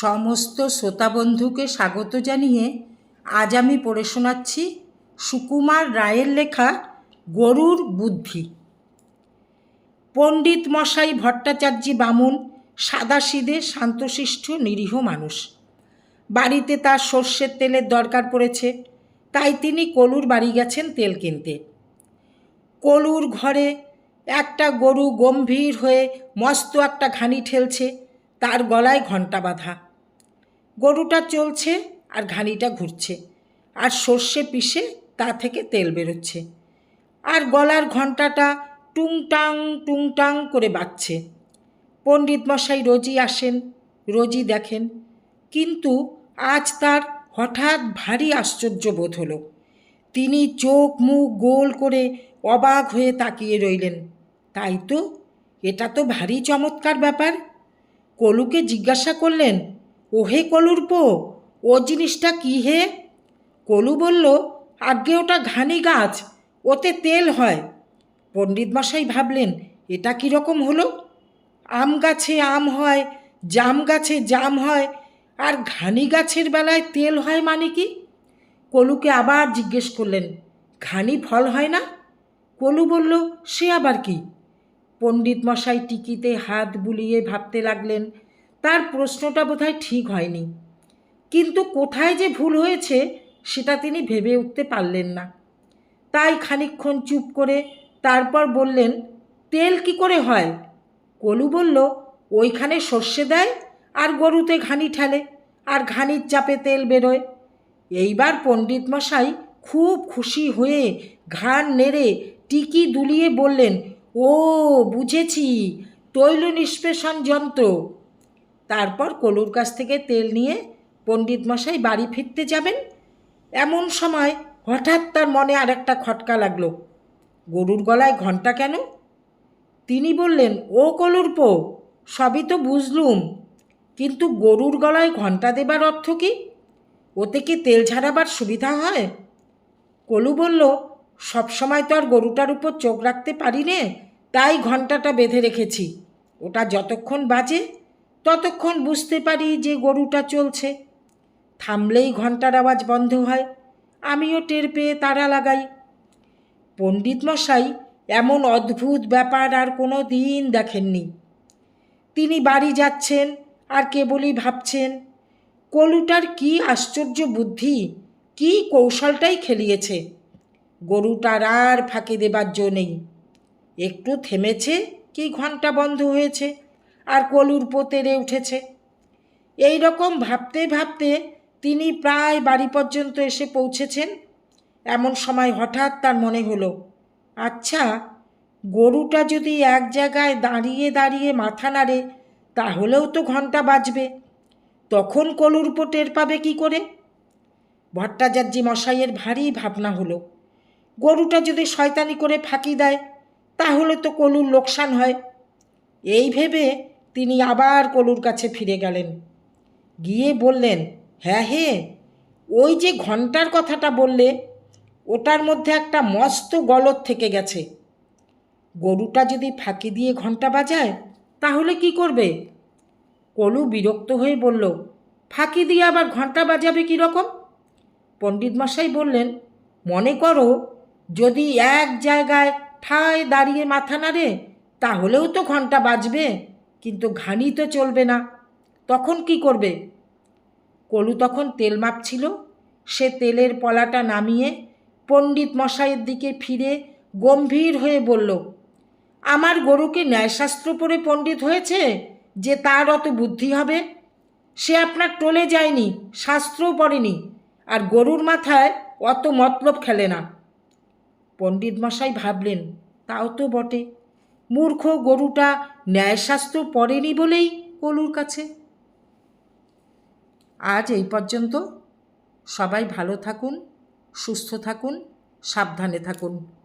সমস্ত শ্রোতাবন্ধুকে স্বাগত জানিয়ে আজ আমি পড়ে শোনাচ্ছি সুকুমার রায়ের লেখা গরুর বুদ্ধি। পণ্ডিত মশাই ভট্টাচার্যী বামুন সাদাসিধে শান্তশিষ্ট নিরীহ মানুষ। বাড়িতে তার সর্ষের তেলের দরকার পড়েছে, তাই তিনি কলুর বাড়ি গেছেন তেল কিনতে। কলুর ঘরে একটা গরু গম্ভীর হয়ে মস্ত একটা ঘানি ঠেলছে, তার গলায় ঘণ্টা বাঁধা। গরুটা চলছে আর ঘানিটা ঘুরছে, আর সর্ষে পিষে তা থেকে তেল বেরোচ্ছে, আর গলার ঘণ্টাটা টুংটাং টুংটাং করে বাজছে। পণ্ডিত মশাই রোজই আসেন, রোজই দেখেন, কিন্তু আজ তার হঠাৎ ভারী আশ্চর্য বোধ হলো। তিনি চোখ মুখ গোল করে অবাক হয়ে তাকিয়ে রইলেন। তাই তো, এটা তো ভারী চমৎকার ব্যাপার। কলুকে জিজ্ঞাসা করলেন ওহে কলুর পো ও জিনিসটা কি হে? কলু বলল আগে ওটা ঘানি গাছ, ওতে তেল হয়। পণ্ডিত মশাই ভাবলেন, এটা কীরকম হলো? আম গাছে আম হয়, জাম গাছে জাম হয়, আর ঘানি গাছের বেলায় তেল হয় মানে কি? কলুকে আবার জিজ্ঞেস করলেন, ঘানি ফল হয় না? কলু বলল, সে আবার কি? পণ্ডিত মশাই টিকিতে হাত বুলিয়ে ভাবতে লাগলেন তার প্রশ্নটা বোধহয় ঠিক হয়নি। কিন্তু কোথায় যে ভুল হয়েছে, সেটা তিনি ভেবে উঠতে পারলেন না। তাই খানিকক্ষণ চুপ করে তারপর বললেন, তেল কি করে হয়? কলু বলল, ওইখানে সর্ষে দেয় আর গরুতে ঘানি ঠেলে আর ঘানির চাপে তেল বেরোয়। এইবার পণ্ডিত মশাই খুব খুশি হয়ে ঘাড় নেড়ে টিকি দুলিয়ে বললেন, ও, বুঝেছি। তৈল নিষ্পেষণ যন্ত্র। তারপর কলুর কাছ থেকে তেল নিয়ে পণ্ডিত মশাই বাড়ি ফিরতে যাবেন। এমন সময় হঠাৎ তার মনে আর একটা খটকা লাগল। গরুর গলায় ঘণ্টা কেন? তিনি বললেন, ও কলুর পো সবই তো বুঝলুম, কিন্তু গরুর গলায় ঘণ্টা দেবার অর্থ কি? ওতে কি তেল ঝাড়াবার সুবিধা হয়? কলু বলল সবসময় তো আর গরুটার উপর চোখ রাখতে পারি নে, তাই ঘন্টাটা বেঁধে রেখেছি। ওটা যতক্ষণ বাজে ততক্ষণ বুঝতে পারি যে গরুটা চলছে। থামলেই ঘণ্টার আওয়াজ বন্ধ হয়। আমিও টের পেয়ে তারা লাগাই। পণ্ডিত মশাই, এমন অদ্ভুত ব্যাপার আর কোনো দিন দেখেননি। তিনি বাড়ি যাচ্ছেন আর কেবলই ভাবছেন, কলুটার কি আশ্চর্য বুদ্ধি, কি কৌশলটাই খেলিয়েছে। গরুটার আর ফাঁকি দেবার জো নেই। একটু থেমেছে কি ঘণ্টা বন্ধ হয়েছে? আর কলুর পোতেরে উঠেছে। এই রকম ভাবতে ভাবতে তিনি প্রায় বাড়ি পর্যন্ত এসে পৌঁছেছেন। এমন সময় হঠাৎ তার মনে হলো আচ্ছা গরুটা যদি এক জায়গায় দাঁড়িয়ে দাঁড়িয়ে মাথা নাড়ে, তাহলেও তো ঘণ্টা বাজবে। তখন কলুর টের পাবে কি করে? ভট্টাচার্যী মশাইয়ের ভারী ভাবনা হলো, গরুটা যদি শয়তানি করে ফাঁকি দেয়, তাহলে তো কলুর লোকসান হয়। এই ভেবে তিনি আবার কলুর কাছে ফিরে গেলেন। গিয়ে বললেন হ্যাঁ হে ওই যে ঘণ্টার কথাটা বললে, ওটার মধ্যে একটা মস্ত গলত থেকে গেছে। গরুটা যদি ফাঁকি দিয়ে ঘণ্টা বাজায়, তাহলে কি করবে? কলু বিরক্ত হয়ে বলল, ফাঁকি দিয়ে আবার ঘণ্টা বাজাবে কীরকম পণ্ডিত মশাই বললেন, মনে করো, যদি এক জায়গায় ঠায় দাঁড়িয়ে মাথা নাড়ে, তাহলেও তো ঘণ্টা বাজবে। কিন্তু ঘানি তো চলবে না। তখন কি করবে? কলু তখন তেল মাপছিল। সে তেলের পলাটা নামিয়ে পণ্ডিত মশাইয়ের দিকে ফিরে গম্ভীর হয়ে বলল, আমার গরুকে ন্যায়শাস্ত্র পড়ে পণ্ডিত হয়েছে যে তার অত বুদ্ধি হবে? সে আপনার টলে যায়নি, শাস্ত্রও পড়েনি, আর গরুর মাথায় অত মতলব খেলে না। পণ্ডিত মশাই ভাবলেন, তাও তো বটে। মূর্খ গরুটা ন্যায়শাস্ত্র পড়েনি বলেই কলুর কাছে। আজ এই পর্যন্ত। সবাই ভালো থাকুন, সুস্থ থাকুন, সাবধানে থাকুন।